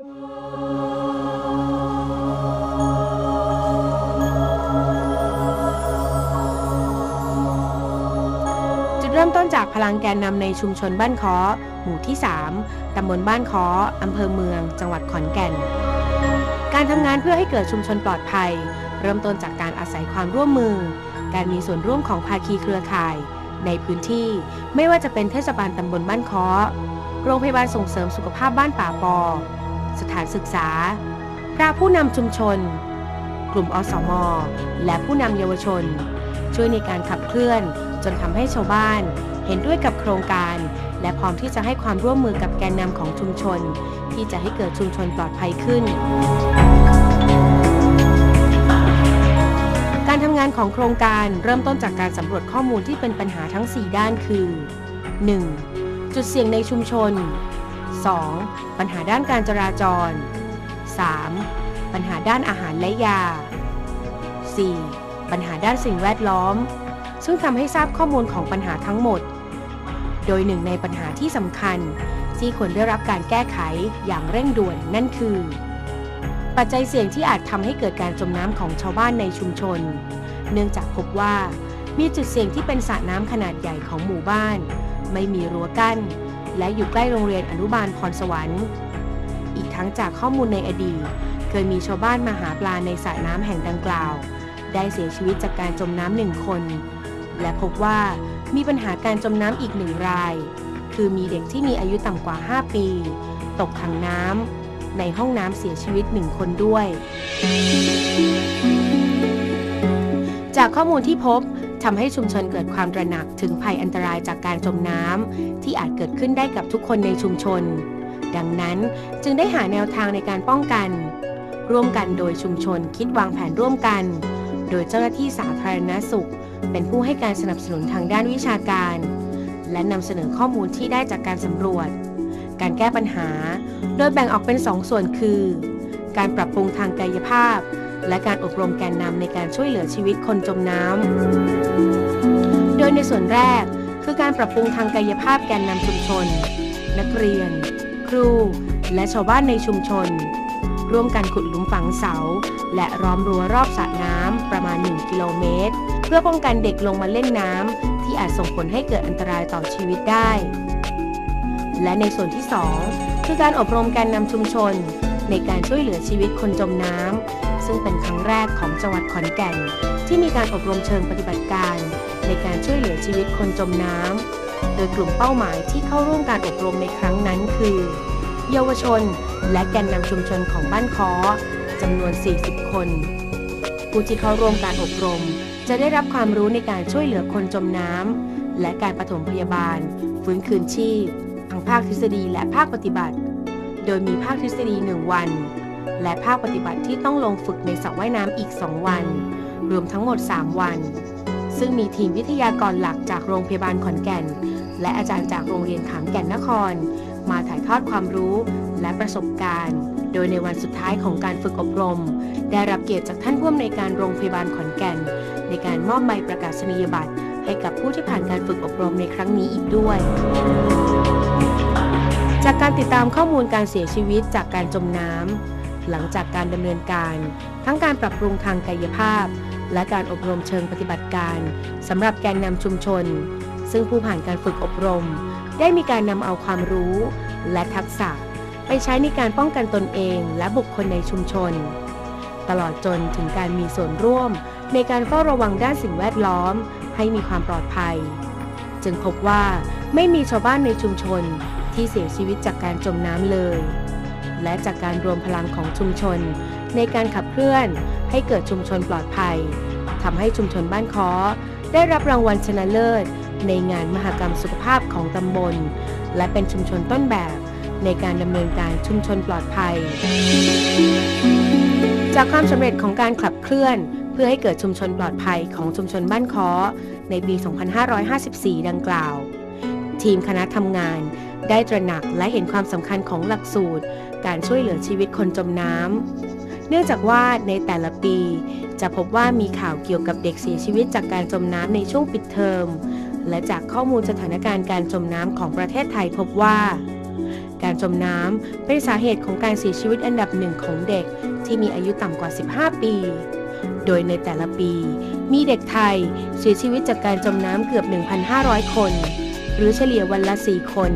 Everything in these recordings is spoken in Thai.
จุดเริ่มต้นจากพลังแกนนำในชุมชนบ้านค้อหมู่ที่ 3 ตำบลบ้านค้ออำเภอเมือง จังหวัดขอนแก่น การทำงานเพื่อให้เกิดชุมชนปลอดภัย เริ่มต้นจากการอาศัยความร่วมมือ การมีส่วนร่วมของภาคีเครือข่าย ในพื้นที่ไม่ว่าจะเป็นเทศบาลตำบลบ้านค้อโรงพยาบาลส่งเสริมสุขภาพบ้านป่าปอ สถานศึกษา พระผู้นำชุมชน กลุ่มอสม และผู้นำเยาวชน ช่วยในการขับเคลื่อนจนทำให้ชาวบ้าน เห็นด้วยกับโครงการ และพร้อมที่จะให้ความร่วมมือกับแกนนำของชุมชน ที่จะให้เกิดชุมชนปลอดภัยขึ้นการทำงานของโครงการเริ่มต้นจากการสำรวจข้อมูลที่เป็นปัญหาทั้ง 4 ด้านคือ 1. จุดเสี่ยงในชุมชน 2. ปัญหาด้านการจราจร 3. ปัญหาด้านอาหารและยา 4. ปัญหาด้านสิ่งแวดล้อม ซึ่งทำให้ทราบข้อมูลของปัญหาทั้งหมด โดยหนึ่งในปัญหาที่สำคัญ ที่ควรได้รับการแก้ไขอย่างเร่งด่วนนั่นคือ ปัจจัยเสี่ยงที่อาจทำให้เกิดการจมน้ำของชาวบ้านในชุมชน เนื่องจากพบว่ามีจุดเสี่ยงที่เป็นสระน้ำขนาดใหญ่ของหมู่บ้าน ไม่มีรั้วกั้น และอยู่ใกล้โรงเรียนอนุบาลพรสวรรค์ อีกทั้งจากข้อมูลในอดีต เคยมีชาวบ้านมาหาปลาในสระน้ำแห่งดังกล่าว ได้เสียชีวิตจากการจมน้ำหนึ่งคน และพบว่ามีปัญหาการจมน้ำอีกหนึ่งราย คือมีเด็กที่มีอายุต่ำกว่า 5 ปี ตกถังน้ำในห้องน้ำเสียชีวิตหนึ่งคนด้วย จากข้อมูลที่พบ ทำให้ชุมชนเกิดความตระหนักถึงภัยอันตรายจากการจมน้ำที่อาจเกิดขึ้นได้กับทุกคนในชุมชน ดังนั้นจึงได้หาแนวทางในการป้องกัน ร่วมกันโดยชุมชนคิดวางแผนร่วมกัน โดยเจ้าหน้าที่สาธารณสุข เป็นผู้ให้การสนับสนุนทางด้านวิชาการ และนำเสนอข้อมูลที่ได้จากการสำรวจ การแก้ปัญหา โดยแบ่งออกเป็น2ส่วนคือ การปรับปรุงทางกายภาพ และการอบรมแกนนำในการช่วยเหลือชีวิตคนจมน้ำ โดยในส่วนแรกคือการปรับปรุงทางกายภาพแกนนำชุมชน นักเรียน ครู และชาวบ้านในชุมชน ร่วมกันขุดหลุมฝังเสา และล้อมรั้วรอบสระน้ำประมาณ 1 กิโลเมตร เพื่อป้องกันเด็กลงมาเล่นน้ำที่อาจส่งผลให้เกิดอันตรายต่อชีวิตได้ และในส่วนที่ 2 คือการอบรมแกนนำชุมชน ในการช่วยเหลือชีวิตคนจมน้ำ ซึ่งเป็นครั้งแรกของจังหวัดขอนแก่น ที่มีการอบรมเชิงปฏิบัติการ ในการช่วยเหลือชีวิตคนจมน้ำโดยกลุ่มเป้าหมายที่เข้าร่วมการอบรมในครั้งนั้นคือ เยาวชน และแกนนำชุมชนของบ้านค้อจำนวน 40 คน ผู้ที่เข้าร่วมการอบรม จะได้รับความรู้ในการช่วยเหลือคนจมน้ำและการปฐมพยาบาล ฟื้นคืนชีพทั้งภาคทฤษฎีและภาคปฏิบัติ โดยมีภาคทฤษฎี 1 วัน และภาคปฏิบัติที่ต้องลงฝึกในสระว่ายน้ำอีก 2 วัน รวมทั้งหมด 3 วัน ซึ่งมีทีมวิทยากรหลักจากโรงพยาบาลขอนแก่น และอาจารย์จากโรงเรียนขามแก่นนคร มาถ่ายทอดความรู้และประสบการณ์ โดยในวันสุดท้ายของการฝึกอบรม ได้รับเกียรติจากท่านผู้อำนวยการโรงพยาบาลขอนแก่น ในการมอบใบประกาศนียบัตรให้กับผู้ที่ผ่านการฝึกอบรมในครั้งนี้อีกด้วยจากการติดตามข้อมูลการเสียชีวิตจากการจมน้ำ หลังจากการดำเนินการ ทั้งการปรับปรุงทางกายภาพ และการอบรมเชิงปฏิบัติการสำหรับแกนนำชุมชน ซึ่งผู้ผ่านการฝึกอบรม ได้มีการนำเอาความรู้ และทักษะ ไปใช้ในการป้องกันตนเองและบุคคลในชุมชน ตลอดจนถึงการมีส่วนร่วม ในการเฝ้าระวังด้านสิ่งแวดล้อม ให้มีความปลอดภัย จึงพบว่าไม่มีชาวบ้านในชุมชนที่เสียชีวิตจากการจมน้ำเลย และจากการรวมพลังของชุมชน ในการขับเคลื่อนให้เกิดชุมชนปลอดภัยทำให้ชุมชนบ้านค้อได้รับรางวัลชนะเลิศ ในงานมหกรรมสุขภาพของตำบล และเป็นชุมชนต้นแบบในการดำเนินการชุมชนปลอดภัย จากความสำเร็จของการขับเคลื่อน เพื่อให้เกิดชุมชนปลอดภัยของชุมชนบ้านค้อในปี 2554 ดังกล่าว ทีมคณะทำงานได้ตระหนักและเห็นความสำคัญของหลักสูตร การช่วยเหลือชีวิตคนจมน้ำ เนื่องจากว่าในแต่ละปี จะพบว่ามีข่าวเกี่ยวกับเด็กเสียชีวิตจากการจมน้ำในช่วงปิดเทอม และจากข้อมูลสถานการณ์การจมน้ำของประเทศไทยพบว่า การจมน้ำเป็นสาเหตุของการเสียชีวิตอันดับหนึ่งของเด็กที่มีอายุต่ำกว่า 15 ปี โดยในแต่ละปี มีเด็กไทยเสียชีวิตจากการจมน้ำเกือบ 1,500 คน หรือเฉลี่ยวันละ 4 คน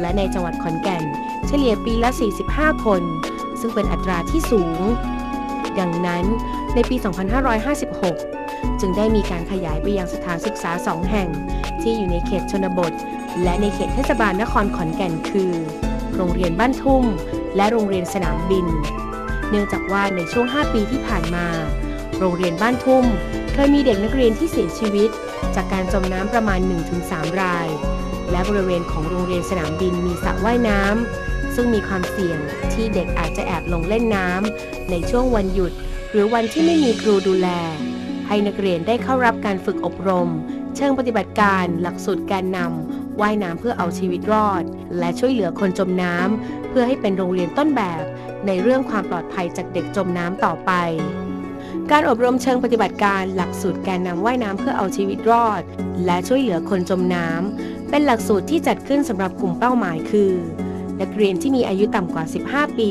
และในจังหวัดขอนแก่น เฉลี่ยปีละ 45 คน ซึ่งเป็นอัตราที่สูง ดังนั้นในปี 2556 จึงได้มีการขยายไปยังสถานศึกษาสองแห่ง ที่อยู่ในเขตชนบท และในเขตเทศบาลนครขอนแก่นคือ โรงเรียนบ้านทุ่ม และโรงเรียนสนามบิน เนื่องจากว่าในช่วง 5 ปีที่ผ่านมา โรงเรียนบ้านทุ่ม เคยมีเด็กนักเรียนที่เสียชีวิต จากการจมน้ำประมาณ 1-3 รายและบริเวณของโรงเรียนสนามบินมีสระว่ายน้ำ ซึ่งมีความเสี่ยงที่เด็กอาจจะแอบลงเล่นน้ำในช่วงวันหยุด หรือวันที่ไม่มีครูดูแล ให้นักเรียนได้เข้ารับการฝึกอบรม เชิงปฏิบัติการ หลักสูตรการนำว่ายน้ำเพื่อเอาชีวิตรอด และช่วยเหลือคนจมน้ำเพื่อให้เป็นโรงเรียนต้นแบบ ในเรื่องความปลอดภัยจากเด็กจมน้ำต่อไปการอบรมเชิงปฏิบัติการหลักสูตรการนำว่ายน้ำเพื่อเอาชีวิตรอด และช่วยเหลือคนจมน้ำเป็นหลักสูตรที่จัดขึ้นสำหรับกลุ่มเป้าหมายคือ นักเรียนที่มีอายุต่ำกว่า 15 ปี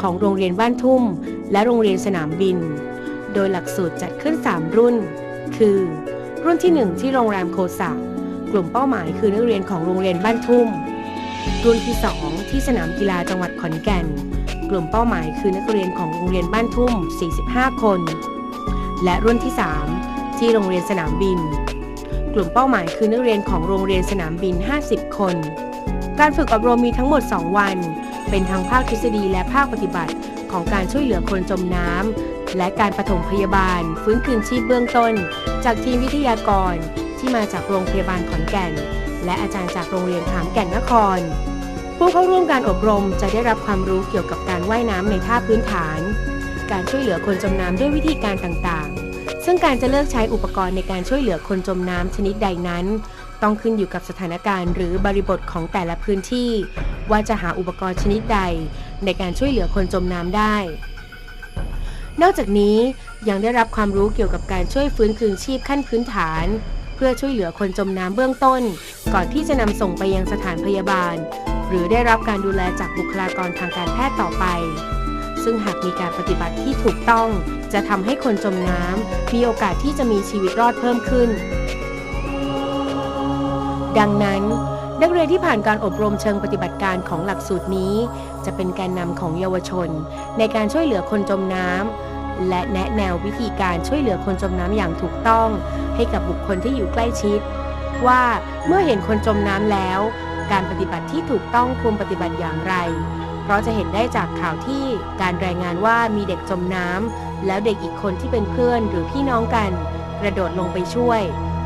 ของโรงเรียนบ้านทุ่ม และโรงเรียนสนามบิน โดยหลักสูตรจัดขึ้น 3 รุ่น คือ รุ่นที่ 1 ที่โรงแรมโคสากลุ่มเป้าหมายคือนักเรียนของโรงเรียนบ้านทุ่ม รุ่นที่ 2 ที่สนามกีฬาจังหวัดขอนแก่น กลุ่มเป้าหมายคือนักเรียนของโรงเรียนบ้านทุ่ม 45 คน และรุ่นที่ 3 ที่โรงเรียนสนามบิน กลุ่มเป้าหมายคือนักเรียนของโรงเรียนสนามบิน 50 คน การฝึกอบรมมีทั้งหมด 2 วัน เป็นทั้งภาคทฤษฎีและภาคปฏิบัติ ของการช่วยเหลือคนจมน้ำ และการปฐมพยาบาล ฟื้นคืนชีพเบื้องต้น จากทีมวิทยากรที่มาจากโรงพยาบาลขอนแก่น และอาจารย์จากโรงเรียนขามแก่นนคร ผู้เข้าร่วมการอบรมจะได้รับความรู้เกี่ยวกับการว่ายน้ำในท่าพื้นฐาน การช่วยเหลือคนจมน้ำด้วยวิธีการต่างๆ ซึ่งการจะเลือกใช้อุปกรณ์ในการช่วยเหลือคนจมน้ำชนิดใดนั้น ต้องขึ้นอยู่กับสถานการณ์หรือบริบทของแต่ละพื้นที่ ว่าจะหาอุปกรณ์ชนิดใด ในการช่วยเหลือคนจมน้ำได้ นอกจากนี้ยังได้รับความรู้เกี่ยวกับการช่วยฟื้นคืนชีพขั้นพื้นฐาน เพื่อช่วยเหลือคนจมน้ำเบื้องต้น ก่อนที่จะนำส่งไปยังสถานพยาบาล หรือได้รับการดูแลจากบุคลากรทางการแพทย์ต่อไป ซึ่งหากมีการปฏิบัติที่ถูกต้อง จะทำให้คนจมน้ำมีโอกาสที่จะมีชีวิตรอดเพิ่มขึ้น ดังนั้น นักเรียนที่ผ่านการอบรมเชิงปฏิบัติการของหลักสูตรนี้ จะเป็นแกนนำของเยาวชน ในการช่วยเหลือคนจมน้ำและแนะแนววิธีการช่วยเหลือคนจมน้ำอย่างถูกต้อง ให้กับบุคคลที่อยู่ใกล้ชิด ว่าเมื่อเห็นคนจมน้ำแล้ว การปฏิบัติที่ถูกต้องควรปฏิบัติอย่างไร เพราะจะเห็นได้จากข่าวที่การรายงานว่ามีเด็กจมน้ำแล้วเด็กอีกคนที่เป็นเพื่อนหรือพี่น้องกัน กระโดดลงไปช่วย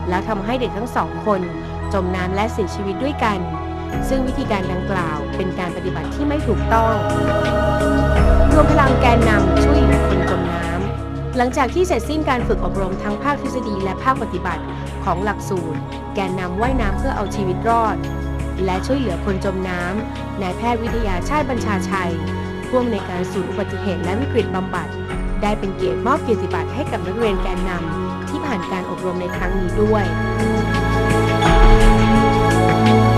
แล้วทำให้เด็กทั้งสองคน จมน้ำและเสียชีวิตด้วยกัน ซึ่งวิธีการดังกล่าวเป็นการปฏิบัติที่ไม่ถูกต้อง รวมพลังแกนนำช่วยคนจมน้ำหลังจากที่เสร็จสิ้นการฝึกอบรมทั้งภาคทฤษฎีและภาคปฏิบัติของหลักสูตร แกนนำว่ายน้ำเพื่อเอาชีวิตรอด และช่วยเหลือคนจมน้ำนายแพทย์วิทยาชาติบัญชาชัยผู้อำนการศูนย์อุบัติเหตุและวิกฤตบำบัด ได้เป็นเกียรติมอบเกียรติบัตรให้กับนักเรียนแกนนำที่ผ่านการอบรมในครั้งนี้ด้วย Thank you.